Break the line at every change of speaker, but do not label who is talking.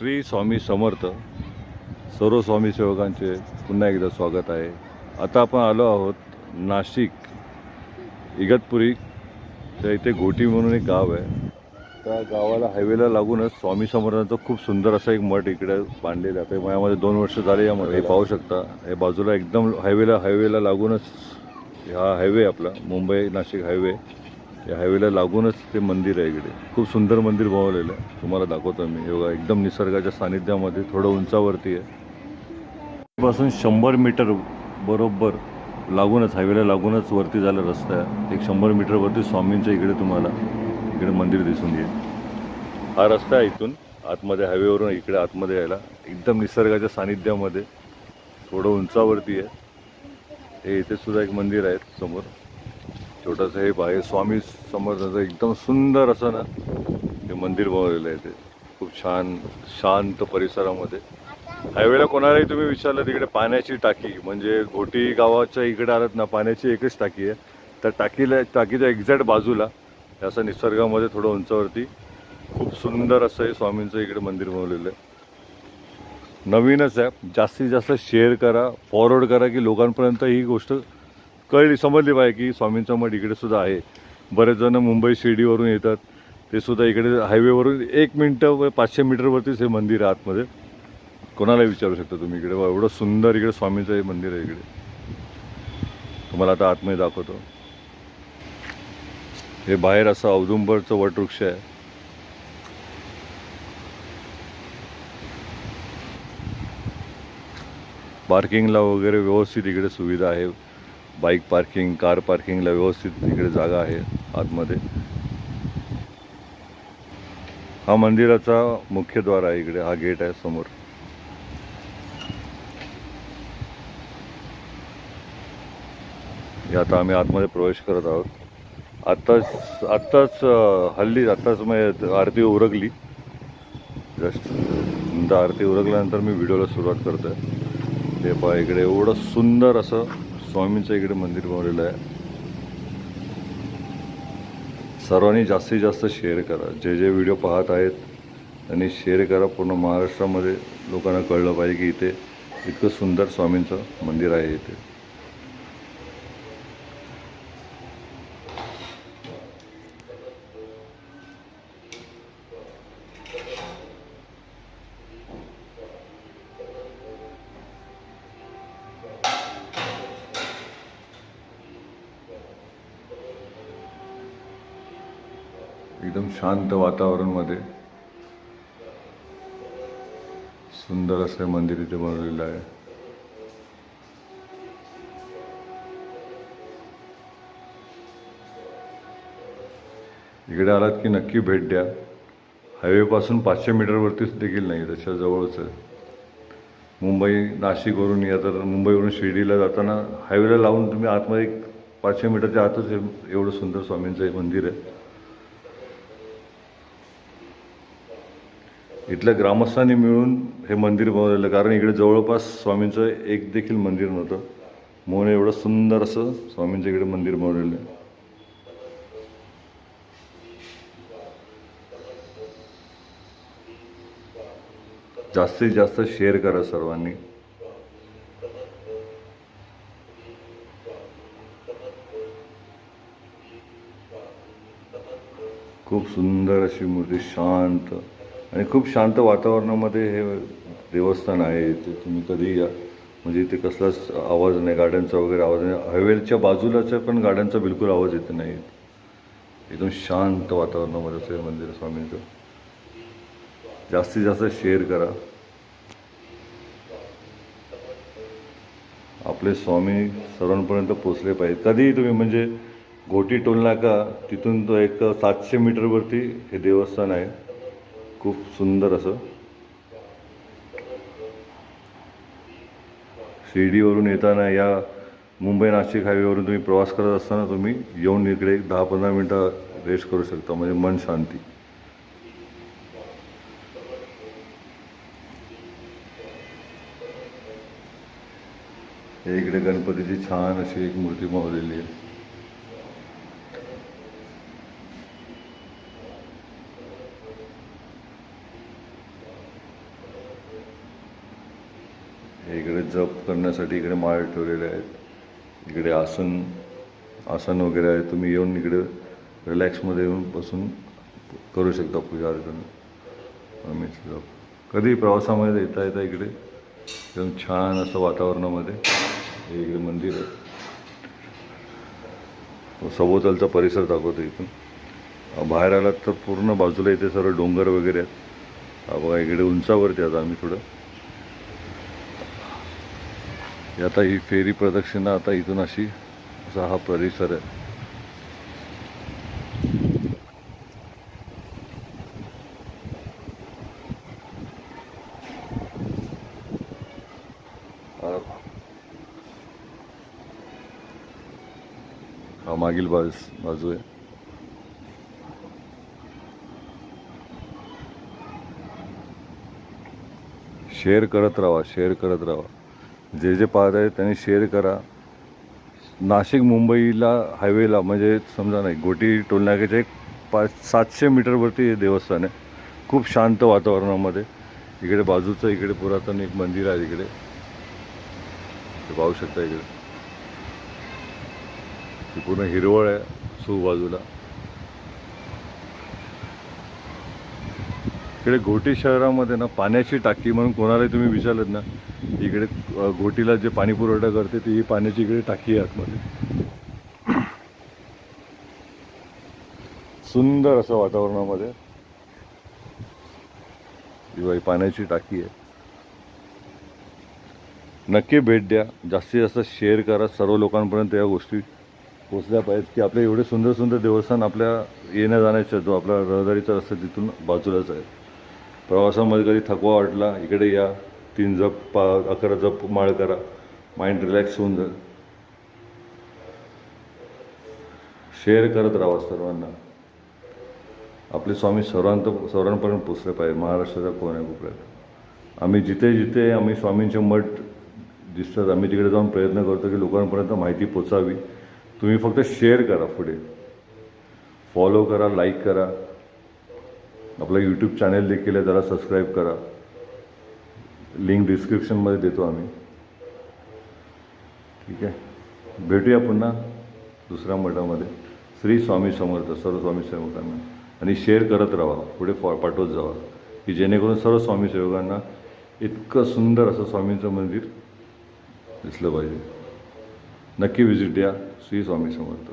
श्री स्वामी समर्थ सर्व स्वामी सेवकांचे पुन्हा एकदा स्वागत आहे. आता आपण आलो आहोत नाशिक इगतपुरी त्या इथे घोटी म्हणून एक गाव आहे. त्या गावाला हायवेला लागूनच स्वामी समर्थांचं खूप सुंदर असं एक मठ इकडे बांधलेलं आहे. मयामध्ये दोन वर्ष झाले या मठ हे पाहू शकता. हे बाजूला एकदम हायवेला हायवेला लागूनच हा हायवे आपला मुंबई नाशिक हायवे या हायवेला लागूनच ते मंदिर आहे इकडे. खूप सुंदर मंदिर बनवलेलं आहे. तुम्हाला दाखवतो मी. हे बघा एकदम निसर्गाच्या सानिध्यामध्ये थोडं उंचावरती आहे. पासून शंभर मीटर बरोबर लागूनच हायवेला लागूनच वरती झाला रस्ता आहे. एक शंभर मीटरवरती स्वामींच्या इकडे तुम्हाला इकडे मंदिर दिसून येईल. हा रस्ता आहे इथून. आतमध्ये हायवेवरून इकडे आतमध्ये यायला. एकदम निसर्गाच्या सानिध्यामध्ये थोडं उंचावरती आहे. हे इथे सुद्धा एक मंदिर आहे समोर. छोटंसं हे बाहेर स्वामी समर्थाचं एकदम सुंदर असं ना हे मंदिर बनवलेलं आहे ते. खूप छान शांत परिसरामध्ये. हायवेला कोणालाही तुम्ही विचारलं तिकडे पाण्याची टाकी म्हणजे घोटी गावाच्या इकडे आलात ना पाण्याची एकच टाकी आहे. त्या टाकीला टाकीच्या एक्झॅक्ट बाजूला असं निसर्गामध्ये थोडं उंचावरती खूप सुंदर असं हे स्वामींचं इकडे मंदिर बनवलेलं आहे. नवीनच आहे. जास्तीत जास्त शेअर करा फॉरवर्ड करा की लोकांपर्यंत ही गोष्ट कळली समजली पाहिजे की स्वामींचं मठ इकडे सुद्धा आहे. बरेच जण मुंबई शिर्डीवरून येतात. ते सुद्धा इकडे हायवेवरून एक मिनटं व पाचशे मीटरवरतीच हे मंदिर आहे आतमध्ये. कोणाला विचारू शकता तुम्ही इकडे. वा, एवढं सुंदर इकडे स्वामींचं हे मंदिर आहे इकडे. तुम्हाला आता आतमध्ये दाखवतो. हे बाहेर असं औदुंबरचं वटवृक्ष आहे. पार्किंगला वगैरे व्यवस्थित इकडे सुविधा आहे. बाईक पार्किंग कार पार्किंगला व्यवस्थित इकडे जागा आहे आतमध्ये. हा मंदिराचा मुख्य द्वार आहे इकडे हा गेट आहे समोर. हे आता आम्ही आतमध्ये प्रवेश करत आहोत. आत्ताच आत्ताच हल्ली आत्ताच मग आरती उरकली. जस्ट आरती उरकल्यानंतर मी व्हिडिओला सुरुवात करतो ते पहा इकडे एवढं सुंदर असं स्वामींचं इकडे मंदिर बनवलेलं आहे. सर्वांनी जास्तीत जास्त शेअर करा. जे जे व्हिडिओ पाहत आहेत त्यांनी शेअर करा. पूर्ण महाराष्ट्रामध्ये लोकांना कळलं पाहिजे की इथे इतकं सुंदर स्वामींचं मंदिर आहे इथे. एकदम शांत वातावरणमध्ये. सुंदर असं मंदिर इथे बनवलेलं आहे. इकडे आलात की नक्की भेट द्या. हायवेपासून पाचशे मीटरवरतीच देखील नाही त्याच्या जवळच आहे. मुंबई नाशिकवरून या तर मुंबईवरून शिर्डीला जाताना हायवेला लावून तुम्ही आतमध्ये एक पाचशे मीटरच्या आतच एवढं सुंदर स्वामींचं हे मंदिर आहे. इथल्या ग्रामस्थांनी मिळून हे मंदिर बनवलेलं कारण इकडे जवळपास स्वामींचं एक देखील मंदिर नव्हतं. म्हणून एवढं सुंदर असं स्वामींचं इकडे मंदिर बनवलेलं आहे. जास्तीत जास्त शेअर करा सर्वांनी. खूप सुंदर अशी मूर्ती शांत. आणि खूप शांत वातावरणामध्ये हे देवस्थान आहे. इथे तुम्ही कधी या. म्हणजे इथे कसलाच आवाज नाही गाड्यांचा वगैरे आवाज नाही. हवेलच्या बाजूलाच्या पण गाड्यांचा बिलकुल आवाज येत नाही. एकदम शांत वातावरणामध्ये असं हे मंदिर स्वामींचं. जास्तीत जास्त शेअर करा. आपले स्वामी सर्वांपर्यंत पोचले पाहिजे कधीही तुम्ही म्हणजे घोटी टोलनाका तिथून तो एक सातशे मीटरवरती हे देवस्थान आहे. खूप सुंदर असं. शिर्डीवरून येताना या मुंबई नाशिक हायवेवरून तुम्ही प्रवास करत असताना तुम्ही येऊन इकडे एक दहा पंधरा मिनटं रेस्ट करू शकता म्हणजे मन शांती. इकडे गणपतीची छान अशी एक मूर्ती मावलेली आहे. इकडे जप करण्यासाठी इकडे माळ ठेवलेले आहेत. इकडे आसन आसन वगैरे आहे. तुम्ही येऊन इकडे रिलॅक्समध्ये येऊन बसून करू शकता पूजा अर्चना. आम्ही जप. कधी प्रवासामध्ये येता येता इकडे? एकदम छान असं वातावरणामध्ये. हे इकडे मंदिर आहे. सभोवतालचा परिसर दाखवतो इथून. बाहेर आलात तर पूर्ण बाजूला इथे सर्व डोंगर वगैरे आहेत. बघा इकडे उंचावरती आता आम्ही थोडं ही आता ही फेरी प्रदक्षिणा आता इथून अशी असा हा परिसर आहे. हा- मागील बाजू बाजू आहे. शेअर करत राहा शेअर करत राहा. जे जे पाहत आहे त्यांनी शेअर करा. नाशिक मुंबईला हायवेला म्हणजे समजा नाही गोटी टोलनाक्याच्या एक पाच सातशे मीटरवरती हे देवस्थान आहे. खूप शांत वातावरणामध्ये. इकडे बाजूचं इकडे पुरातन एक मंदिर आहे इकडे ते पाहू शकता इकडे. पूर्ण हिरवळ आहे सुबाजूला. इकडे घोटी शहरामध्ये ना पाण्याची टाकी म्हणून कोणालाही तुम्ही विचारलं ना इकडे घोटीला जे पाणी पुरवठा करते ती ही पाण्याची इकडे टाकी आहे आतमध्ये. सुंदर असं वातावरणामध्ये. ही पाण्याची टाकी आहे. नक्की भेट द्या. जास्तीत जास्त शेअर करा. सर्व लोकांपर्यंत या गोष्टी पोचल्या पाहिजेत की आपले एवढे सुंदर सुंदर देवस्थान आपल्या येण्या जाण्याच्या जो आपला रहदारीचा रस्ता तिथून बाजूलाच आहे. प्रवासामध्ये कधी थकवा वाटला इकडे या. तीन जप पा अकरा जप माळ करा. माइंड रिलॅक्स होऊन जाईल शेअर करत राहा सर्वांना. आपले स्वामी सर्वांत सर्वांपर्यंत पोचले पाहिजे. महाराष्ट्राच्या कोण्या कोपऱ्यात आम्ही जिथे जिथे आम्ही स्वामींचे मठ दिसतात आम्ही तिकडे जाऊन प्रयत्न करतो की लोकांपर्यंत माहिती पोचावी. तुम्ही फक्त शेअर करा पुढे. फॉलो करा लाईक करा. आपलं यूट्यूब चॅनेल देखील आहे त्याला सबस्क्राईब करा. लिंक डिस्क्रिप्शनमध्ये देतो आम्ही. ठीक आहे? भेटूया पुन्हा दुसऱ्या मठामध्ये. श्री स्वामी समर्थ सर्व स्वामी सेवकांना. आणि शेअर करत राहा पुढे फॉ पाठवत जावा की जेणेकरून सर्व स्वामी सेवकांना इतकं सुंदर असं स्वामींचं मंदिर दिसलं पाहिजे. नक्की व्हिजिट द्या श्री स्वामी समर्थ.